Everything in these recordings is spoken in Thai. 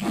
กู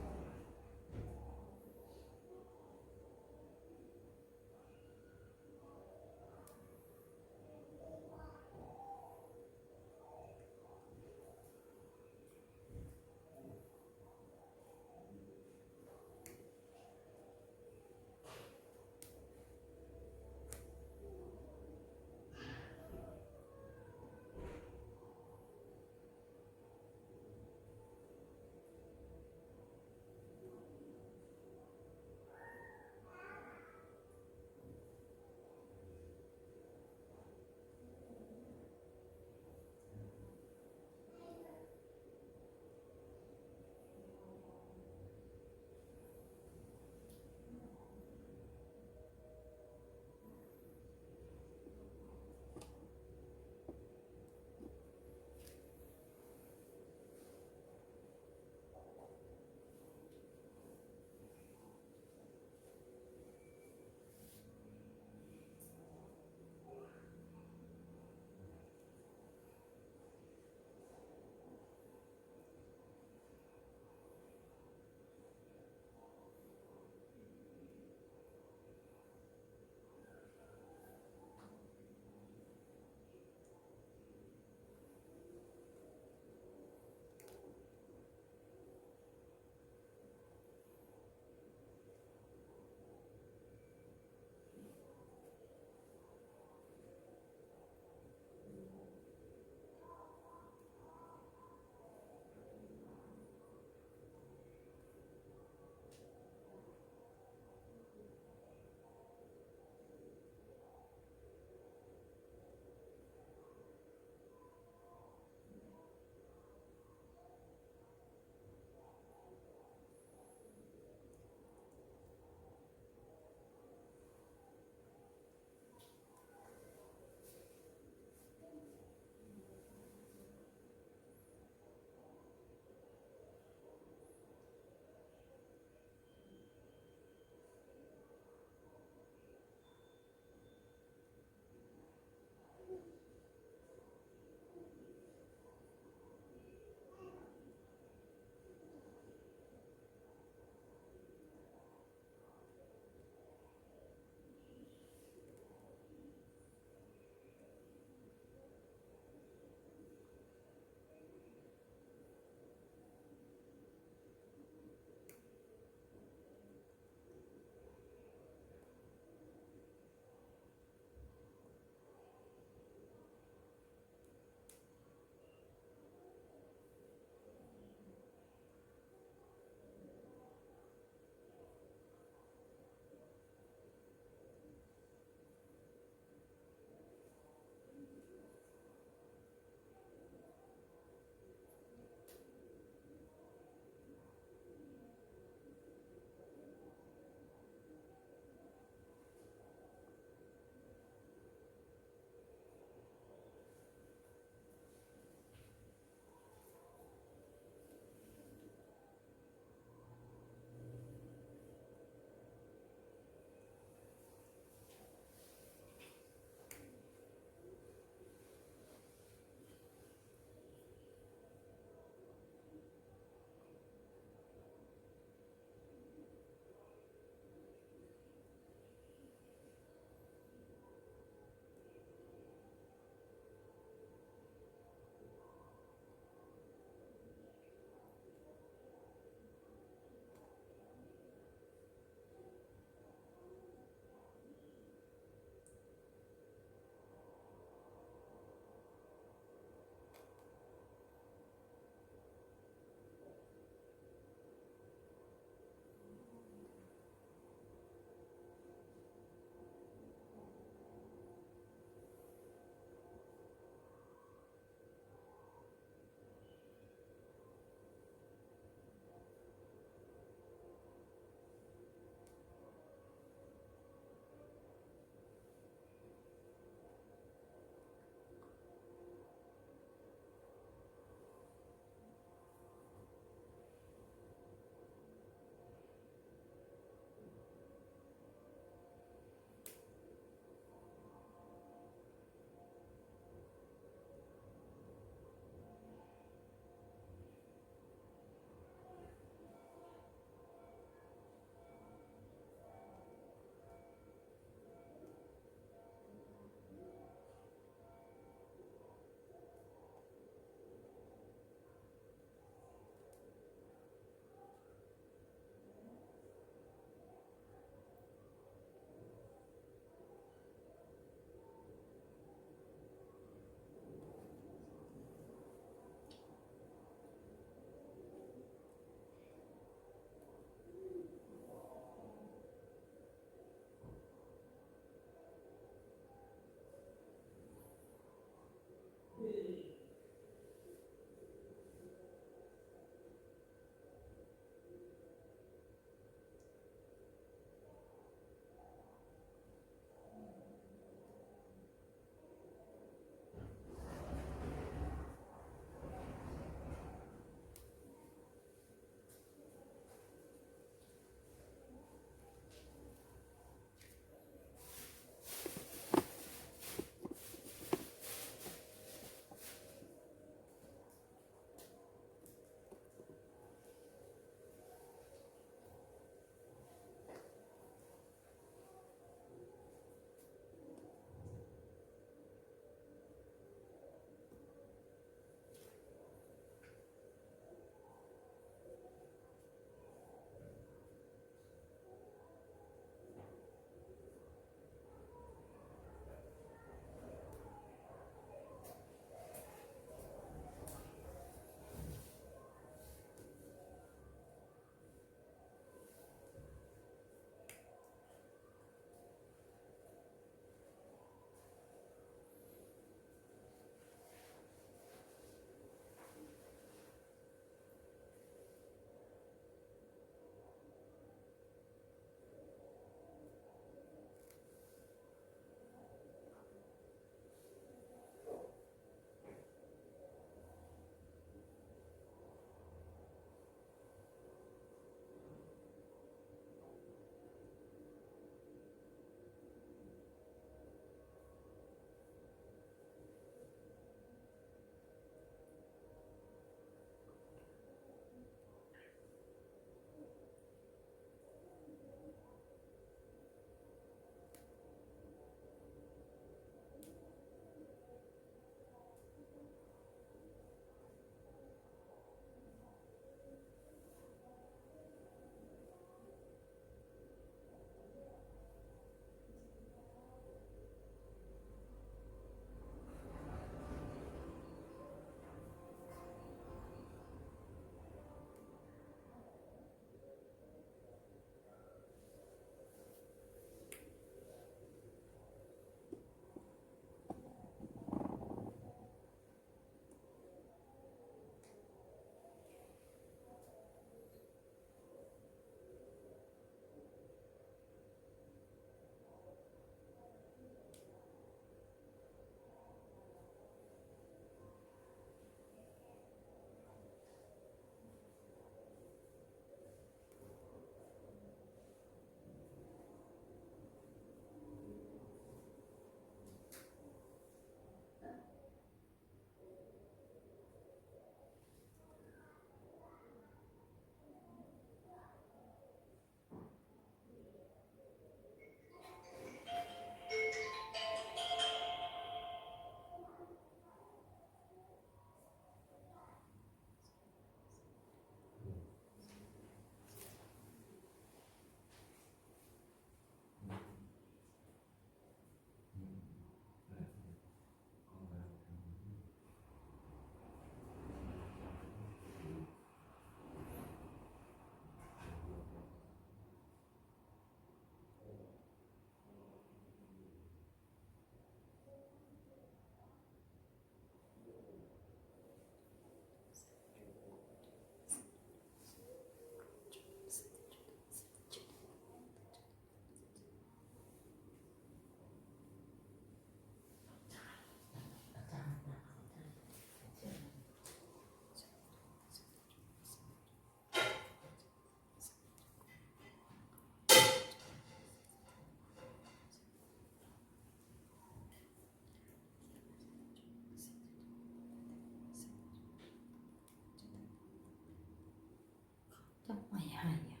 จะไม่ให้อะ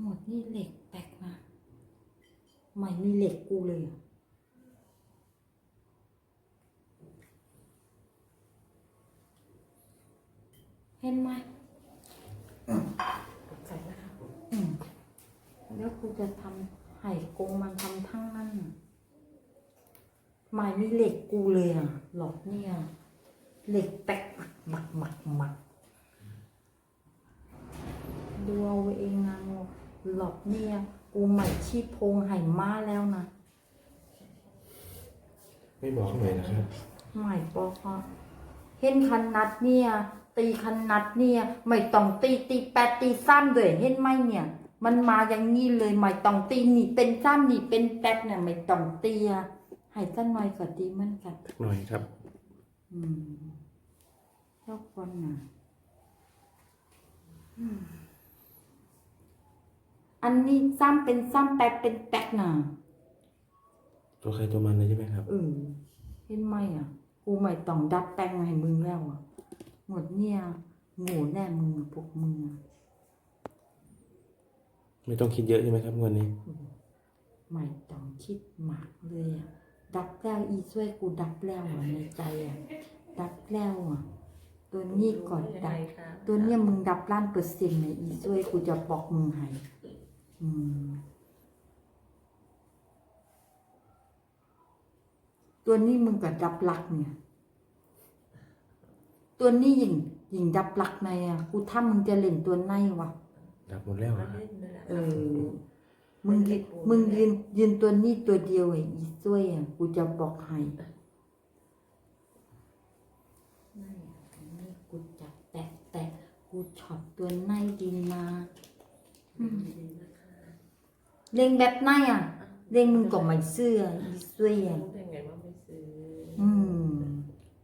หมดนี่เหล็กแตกนะไม่มีเหล็กกูเลยอะเห็นไหมใส่นะคะอืมแล้วกูจะทำไห่กงมันทำทั้งนั้นน่ะไม่มีเหล็กกูเลยอะหลอกเนี่ย เหล็กแตกห มักหมักหมักหมักดูเอาเองนะหลอกเนี่ย กูใหม่ชีพโพงไห่ม้าแล้วนะ ไม่บอกหน่อยนะครับ ใหม่ปอกอะเห็นคันนัดเนี่ย ตีคันนัดเนี่ย ไม่ต้องตีตีแปดตีซ้ำเลยเห็นไหมเนี่ย มันมาอย่างนี้เลยไม่ต้องตีนี่เป็นซ้ำนี่เป็นแปดเนี่ยไม่ต้องตีอะให้สั้นหน่อยก็ดีเหมือนกันหน่อยครับ อืม ชอบคนน่ะอืมอันนี้ซ้ำเป็นซ้ำแปดเป็นแปดน่ะตัวใครตัวมันเลยใช่ไหมครับ เออเห็นไหมอะ กูไม่ต้องดัดแปลงให้มึงแล้วอะ หมดเนี่ยโง่แน่มึงอะพวกมึงอะไม่ต้องคิดเยอะใช่ไหมครับงวันนี้ ไม่ต้องคิดมากเลยอะดับแล้วอีช่วยกูดับแล้วอะในใจอะดับแล้วอะ ตัวนี้ก่อนดับตัวเนี้ยมึงดับล้านเปอร์เซ็นต์เลยอีช่วยกูจะบอกมึงให้อืม ตัวนี้มึงกับดับหลักเนี่ย ตัวนี้ยิงยิงดับหลักในอะกูถ้ามึงจะเล่นตัวในวะดับหมดแล้วมาอะเล่นเลยล่ะเออมึงยืนมึงยืนยืนตัวนี้ตัวเดียวไอ้อีช่วยอะกูจะบอกให้นั่นอะอันนี้กูจับแตะแตะกู ช็อตตัวในดีมาอืมเล่งแบบไหนอะเล่งมึงก็ไม่เสื้ออีช่วยอะรู้ได้ไงว่าไม่ซื้อออืม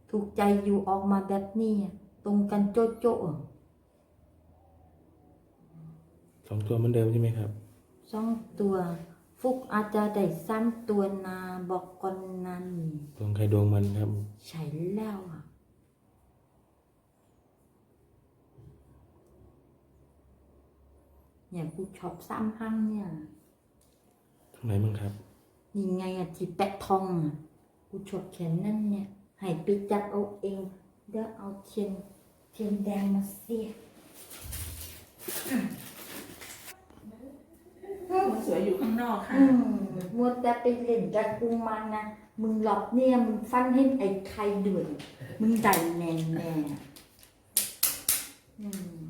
ถูกใจอยู่ออกมาแบบนี้อะตรงกันโจ๊ะโจ๊ะอะสองตัวเหมือนเดิมใช่ไหมครับสองตัว ฟุกอาจจะได้ซ้ำตัวนาบอกก่อนนั้นดวงใครดวงมันครับ ใช่แล้วอะ เนี่ยกูชอบซ้ำห้างเนี่ยตรงไหนบ้างครับยังไงอะที่แปะทองอะกูชอบแขนนั่นเนี่ยให้ไปจับเอาเองเดี๋ยวเอาเทียนเทียนแดงมาเสียมันสวยอยู่ข้างนอกค่ะอืมมัวแต่ไปเล่นกับกูมันนะมึงหลอกเนี่ยมึงฟันให้ไอ้ใครด้วยมึงได้แน่แน่ๆอืมถ้า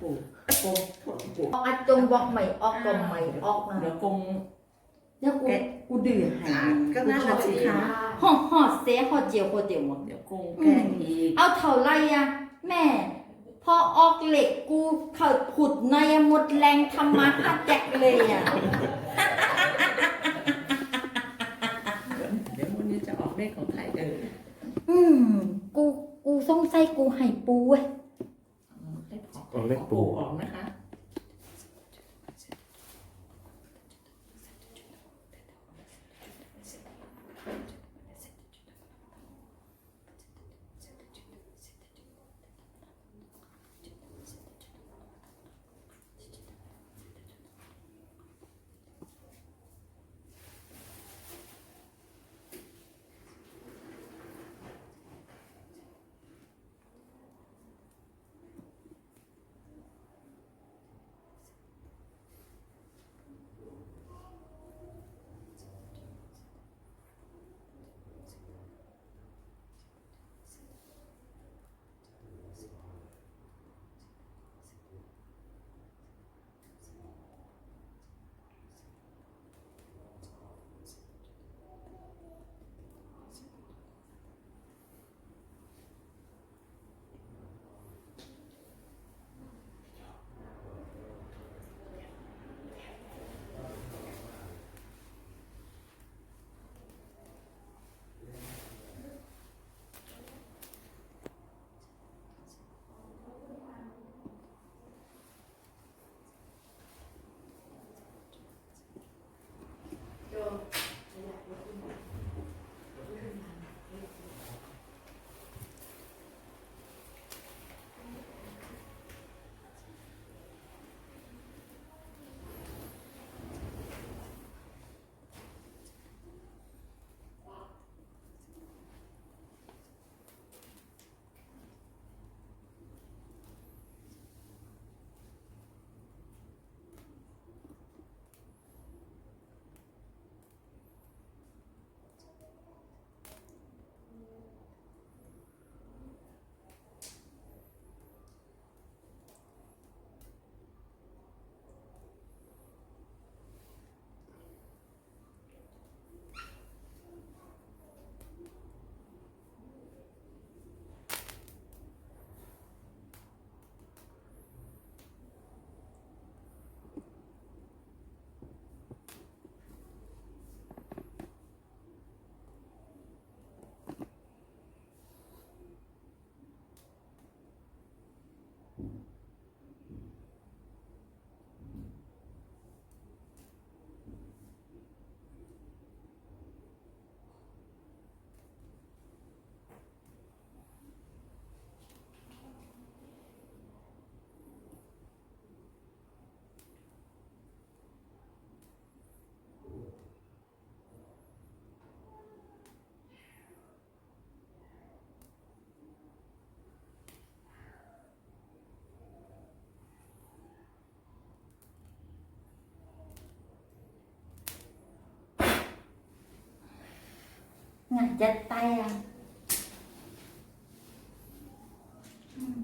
ปลูกปลูกปลูกออกอาจงบอกไม่ออกก็ไม่ออกนะเดี๋ยวกงแล้วกูกูดื้อให้ก็น่าจะสิคะห่อห่อเสียห่อเจียวห่อเดียวหมดเดี๋ยวกงแกล้งอีกเอาเท่าไรอะแม่ พอออกเหล็กกูเขิดผุดในอะหมดแรงทำมาหาแจกเลยอะเดี๋ยววันนี้จะออกเลขของใครเอออืม กู กูสงสัยกูให้ปูเว้ย เลขขออกเลขปู่ออกนะคะ งานจะตายอะอืม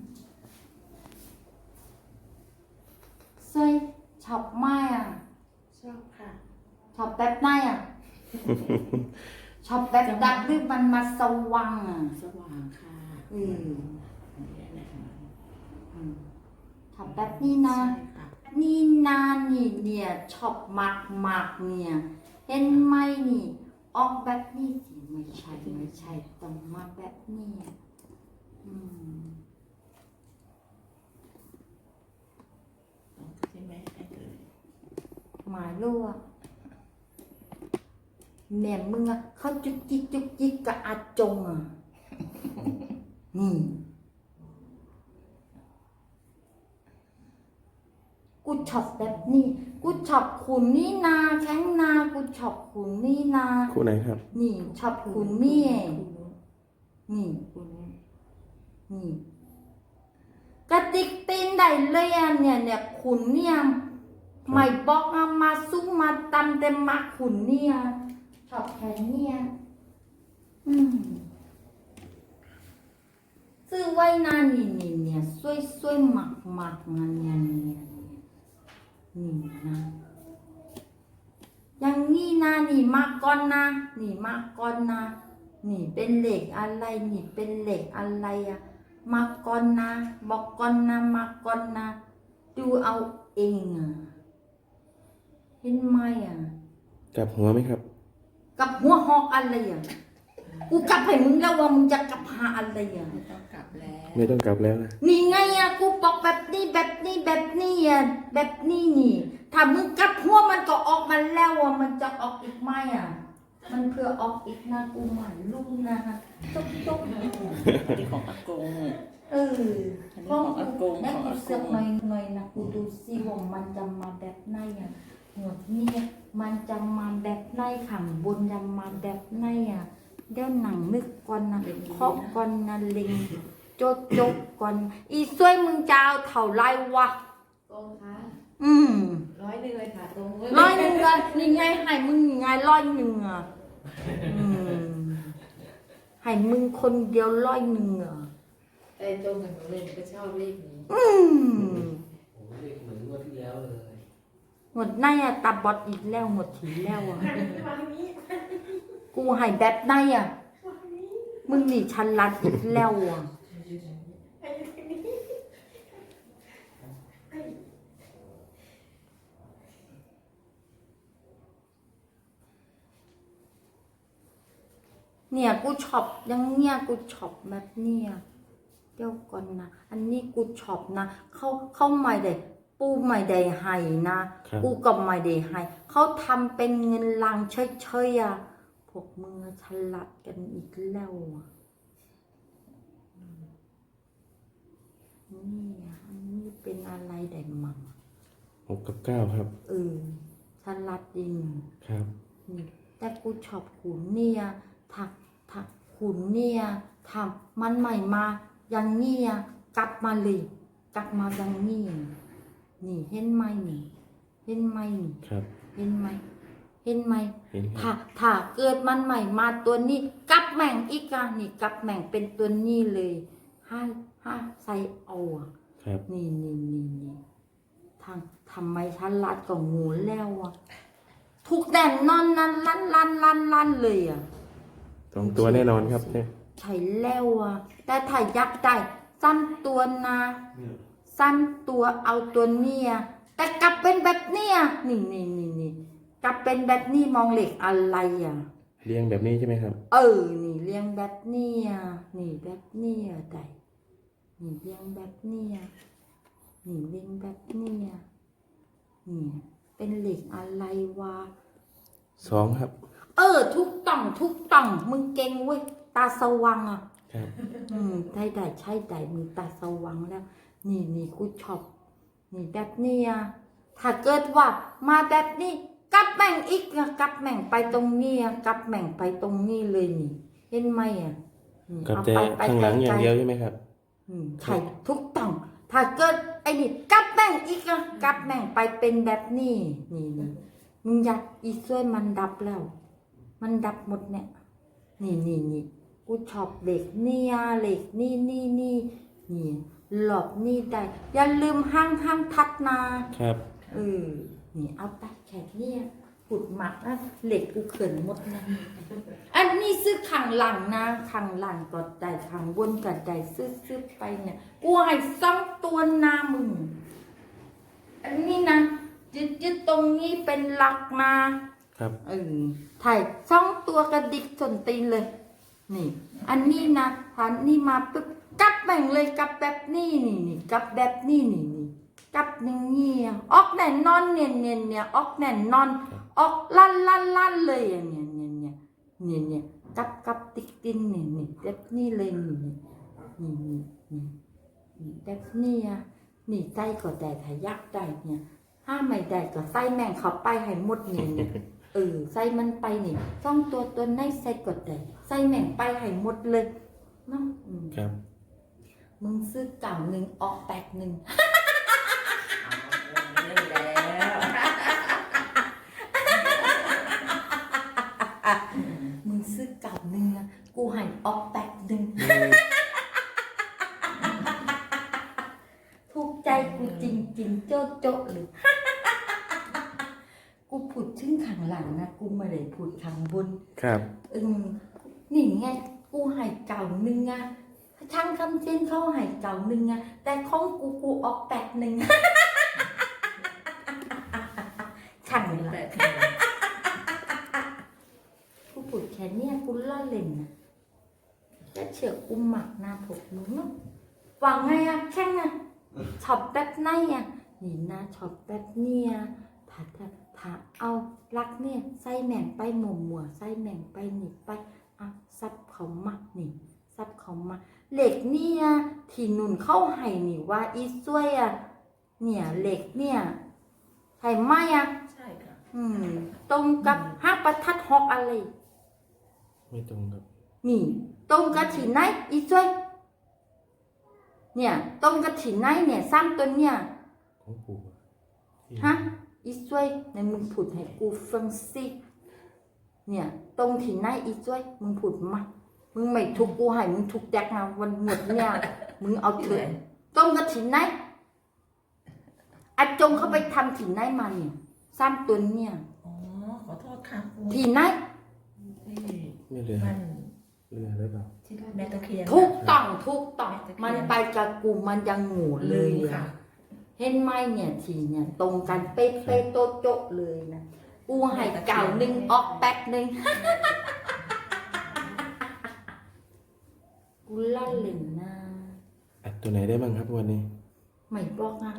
สวยชอบไหมอะ ชอบค่ะ ชอบแบบไหนอะ ชอบแบบดับหรือมันมาสว่างอะ สว่างค่ะ อืมอันนี้นะคะอืมชอบแบบนี้นะใช่ค่ะนี่นานี่เนี่ยชอบมากมากๆเนี่ย เห็นไหมนี่ ออกแบบนี้สิไม่ใช่ไม่ใช่ต้องมาแบบนี้อืมต้อใช่ไหมไอ้เอ๋ยหมายรู้ว่าแม่มึงอะเขาจุกจิกจุกจิกกับอาจงอะนี่ กูชอบแบบนี้กูชอบขุนนี่นาแข้งนากูชอบขุนนี่นาคู่ไหนครับ นี่ชอบขุนนี่เองคุณนู้นนี่คุณนู้นนี่กระติกตีนได้เลยอะเนี่ยเนี่ยขุนเนี่ยไม่บอกอะมาซุ้มมาตำเต็มมาขุนเนี่ยชอบแค่เนี่ยอืมซื้อไว้นานนี่นี่เนี่ยสวยสวยๆหมักหมักๆนะเนี่ยเนี่ยเนี่ย นี่นะอย่างนี้นะนี่มาก่อนนะนี่มาก่อนนะนี่เป็นเหล็กอะไรนี่เป็นเหล็กอะไรอะมาก่อนนะบอกก่อนนะมาก่อนนะดูเอาเองอะเห็นไหมอะกลับหัวไหมครับ กับหัวหอกอะไรอะกูกลับให้มึงแล้วว่ามึงจะกลับหาอะไรอะไม่ต้องกลับ แล้ว ไม่ต้องกลับแล้วนะ นี่ไงอะกูบอกแบบนี้แบบนี้แบบนี้อะแบบนี้นี่ ถ้ามึงกลับหัวมันก็ออกมาแล้วอะมันจะออกอีกไหมอะมันเพื่อออกอีกนะกูหมายลูกนะตุ๊กตุ๊กอันนี้ของอากง เอออันนี้ของอากงแม่ของกูอากเสือกงหน่อยหน่อยนะกูดูสิว่ามันจะมาแบบไหนอะหัวเนี่ยมันจะมาแบบไหนขังบนจะมาแบบไหนอะเดี๋ยวหนังนึกก่อนนะเคาะก่อนนะเล็ง โจดโจดก่อน อีสวยมึงจะเอาเท่าไรวะกงคะอืมร้อยหนึ่งเลยค่ะตรงร้อยหนึ่งเลยนี่ไงให้มึงนี่ไงร้อยหนึ่งอะอืมให้มึงคนเดียวร้อยหนึ่งอะแต่ตรงกับหนูเลยหนูก็ชอบเลขนี้อืมโอ้โหเลขเหมือนงวดที่แล้วเลย หมดในอะตาบอดอีกแล้วหมดทีแล้วอะกูให้แบบในอะมึงนี่ฉันรัดอีกแล้วอะ เนี่ยกูชอบอยังเนี่ยกูชอบแบบเนี่ยเดี๋ยวก่อนนะอันนี้กูชอบนะเขาเขาไม่ได้ปูไม่ได้ให้นะครับกูก็ไม่ได้ให้เขาทำเป็นเงินลังเฉยๆอะพวกมึงอะฉลาดกันอีกแล้วอะ นี่อะอันนี้เป็นอะไรได้มั่งหกกับเก้าครับ เออฉลาดจริงครับนี่แต่กูชอบขุนเนี่ยถักถักขุนเนี่ยทำมันใหม่มาอย่างนี้อะกลับมาเลย กลับมาอย่างนี้นี่เห็นไหมนี่ เห็นไหมนี่ครับ เห็นไหมเห็นไหมเห็นคถ้ารับถ้าเกิดมันใหม่มาตัวนี้กลับแม่งอีกอะนี่กลับแม่งเป็นตัวนี้เลยห้าห้าใส่เอาอะครับ นี่นี่นี่นี่ทางทำไมฉันลัดกับงูแล้วอะทุกแน่นอนนั้นลั่นลั่นลั่นลั่นเลยอะสองตัวแน่นอนครับเนี่ยใช่แล้วอะแต่ถ้าอยากได้สั้นตัวนะสั้นตัวเอาตัวเนี้ยแต่กลับเป็นแบบเนี้ยนี่นี่นี่นี่กลับเป็นแบบนี้มองเหล็กอะไรอะเลี้ยงแบบนี้ใช่ไหมครับ เออ นี่เลี้ยงแบบเนี้ยนี่แบบเนี้ยได้ นี่เลี้ยงแบบเนี้ยนี่เลี้ยงแบบเนี้ยนี่เป็นเหล็กอะไรวะสองครับ เออ ทุกต้องทุกต้อง มึงเก่งเว้ยตาสว่างอะครับอืมได้ได้ใช่ได้มึงตาสว่างแล้ว นี่นี่กูชอบนี่แบบเนี้ยถ้าเกิดว่า มาแบบนี้กลับแม่งอีกอะกลับแม่งไปตรงนี้อะกลับแม่งไปตรงนี้เลยนี่ เห็นไหมอะนี่กับเอาแต่ไปไปข้างหลังอย่างไกลๆเดียวใช่ไหมครับ อืมใช่ทุกต้อง ถ้าเกิดไอ้นี่กลับแม่งอีกอะกลับแม่งไปเป็นแบบนี้นี่นี่มึงอยากอีซ้วยมันดับแล้ว มันดับหมดเนี่ย นี่นี่นี่กูชอบเหล็กเนี่ยเหล็กนี่นี่นี่นี่หลบนี่ได้ อย่าลืมห้างห้างทัดนา ครับเออนี่เอาไปแขกเนี่ย ขุดหมักนะเหล็กกูเขินหมดนะอันนี้ซื้อขังหลังนะขังหลังก็ได้ขังบนก็ได้ซื้อซื้อไปเนี่ยกูให้ซ่องตัวหนามึง อันนี้นะยึดยึดตรงนี้เป็นหลักนะครับเออถ่ายซ่องตัวกระดิกสนตีนเลย นี่ อันนี้นะพันนี่มาปุ๊บกลับแบ่งเลยกลับแบบนี้นี่นี่กลับแบบนี้นี่นี่กลับอย่างนี้อะออกแน่นอนเนี่ยเนี่ยเนี่ยออกแน่นอน ออกลั่นลั่นลั่นเลยอะเนี่ยเนี่ยเนี่ยเนี่ยเนี่ยกลับกลับติ๊กตินเนี่ยเนี่ยแบบนี้เลยนี่นี่นี่นี่นี่นี่แบบนี้อะนี่ใจก็ได้ถ้ายักได้เนี่ยถ้าไม่ได้ก็ใส่แม่งเข้าไปให้หมดเนี่ยเนี่ยเออใส่มันไปนี่ต้องตัวตัวในใส่กดได้ใส่แม่งไปให้หมดเลยเนาะอืมครับ มึงซื้อเก่าหนึ่งออกแปดหนึ่ง เล่นแล้ว มึงซื้อเก่าหนึ่งนะกูให้ออกแปดหนึ่งถูกใจกูจริงๆ โจ๊ะโจ๊ะเลยกูพูดถึงข้างหลังนะกูไม่ได้พูดข้างบน ครับ อืมนี่ไงกูให้เก่าหนึ่งอะช่างคำเจนเขาให้เก่าหนึ่งอะแต่ของกูกูออกแปดหนึ่งช่างละ แต่ กูพูดแค่เนี้ยกูล่อเล่นนะแต่ เชื่อกูหมักหน้าผมมึงเนาะว่าไงอะแข่งอะช็อปแบบไหนอะนี่นะช็อปแบบเนี้ยถ้าถ้าถ้าเอาลักเนี่ยใส่แม่งไปหม่วหมัวๆใส่แม่งไปหนีบไปอะซับเขามานี่ซับเขามาเหล็กเนี่ยที่นุ่นเข้าให้นี่ว่าอีซวยอะเนี่ยเหล็กเนี่ยใช่ไหมอะใช่ค่ะอืมตรงกับห้าประทัดหอกอะไร ไม่ตรงครับนี่ ตรงกับที่ไหนอีจ้วยเนี่ยตรงกับที่ไหนเนี่ยซ้ำตัวเนี่ยของปู่อะที่ฮะอีจ้วยในมึงพูดให้กูฟังสิเนี่ยตรงที่ไหนอีจ้วยมึงพูดมามึงไม่ทุกกูให้มึงทุกแดกนะวันหมดเนี่ยมึงเอาเถอะตรงกับที่ไหนอาจงเขาไปทำที่ไหนมาเนี่ยซ้ำตัวเนี่ยอ๋อขอโทษค่ะครูที่ไหนที่ไม่เรือบ้าน เรือหรือเปล่าที่แม่ตะเคียน ทุกต้องทุกต้องแม่ตะเคียนมันไปกับกูมันยังหงูเลลืยมอะค่ะ เห็นไหมเนี่ยทีเนี่ยตรงกันเป๊ะเป๊ะโตะโจะเลยนะกูให้เก่าหนึ่งออกแป๊กหนึ่งกูล่าเล่นนะอัดตัวไหนได้บ้างครับวันนี้ ไม่บอกนะ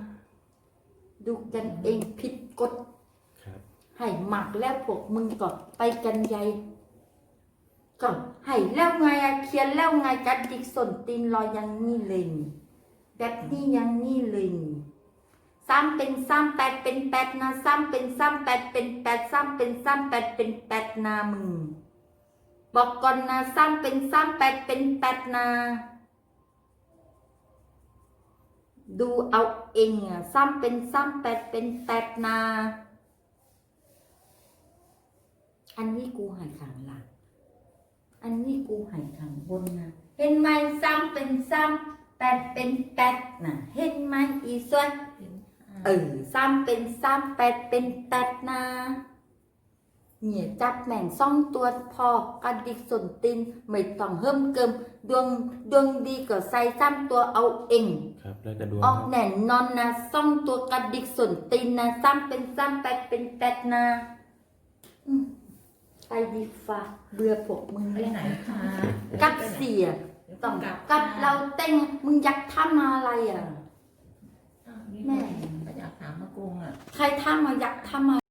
ดูกันเองผิดกฎครับให้หมักแล้วพวกมึงก็ไปกันใหญ่ ก็ให้แล้วไงอะเขียนแล้วไงกัดดิกสนตีนรอยังนี่เลยแบบนี้ยังนี่เลยซ้ำเป็นซ้ำแปดเป็นแปดนะซ้ำเป็นซ้ำแปดเป็นแปดซ้ำเป็นซ้ำแปดเป็นแปดนามึงบอกก่อนนะซ้ำเป็นซ้ำแปดเป็นแปดนา ดูเอาเองอะซ้ำเป็นซ้ำแปดเป็นแปดนา อันนี้กูหายขังหลัง อันนี้กูใหายขังบนนะเห็นไหมซ้ำเป็นซ้ำแปดเป็นแปดนะเห็นไหมอีส่วนเออซ้ำเป็นซ้ำแปดเป็นแปดนะเนี่ยจับแม่งซ่องตัวพอกระดิกสนตินไม่ต้องเพิ่มเกิมดวงดวงดีก็ใส่ซ้ำตัวเอาเองครับแล้วแต่ดวงออกครับแน่นอนนะซ่องตัวกระดิกสนตินนะซ้ำเป็นซ้ำแปดเป็นแปดนะอืม ไปดีฟ้าเบื่อพวกมึงไปแล้วไหนคะกับเสียต้องกับเราเต้งมึงอยากทำอะไรอะอ้าวนี่แม่ก็อยากถามมากงอะ ใครทำมาอยากทำอะไร